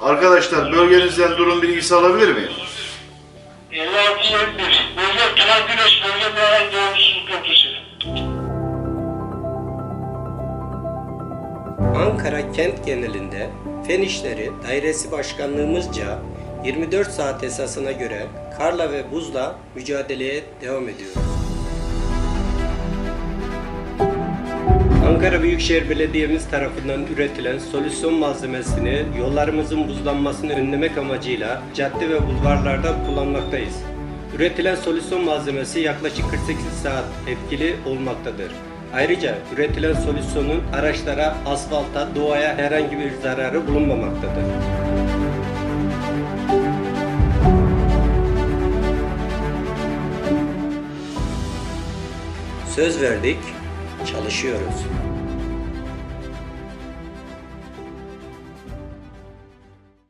Arkadaşlar bölgenizden durum bilgisi alabilir miyim? 56 21. Bölge Turan Güneş Bölge Mühendis Doğrultusuzluk Köprüsü. Ankara kent genelinde Fen İşleri Dairesi Başkanlığımızca 24 saat esasına göre karla ve buzla mücadeleye devam ediyoruz. Ankara Büyükşehir Belediye'miz tarafından üretilen solüsyon malzemesini yollarımızın buzlanmasını önlemek amacıyla cadde ve bulvarlarda kullanmaktayız. Üretilen solüsyon malzemesi yaklaşık 48 saat etkili olmaktadır. Ayrıca üretilen solüsyonun araçlara, asfalta, doğaya herhangi bir zararı bulunmamaktadır. Söz verdik, çalışıyoruz.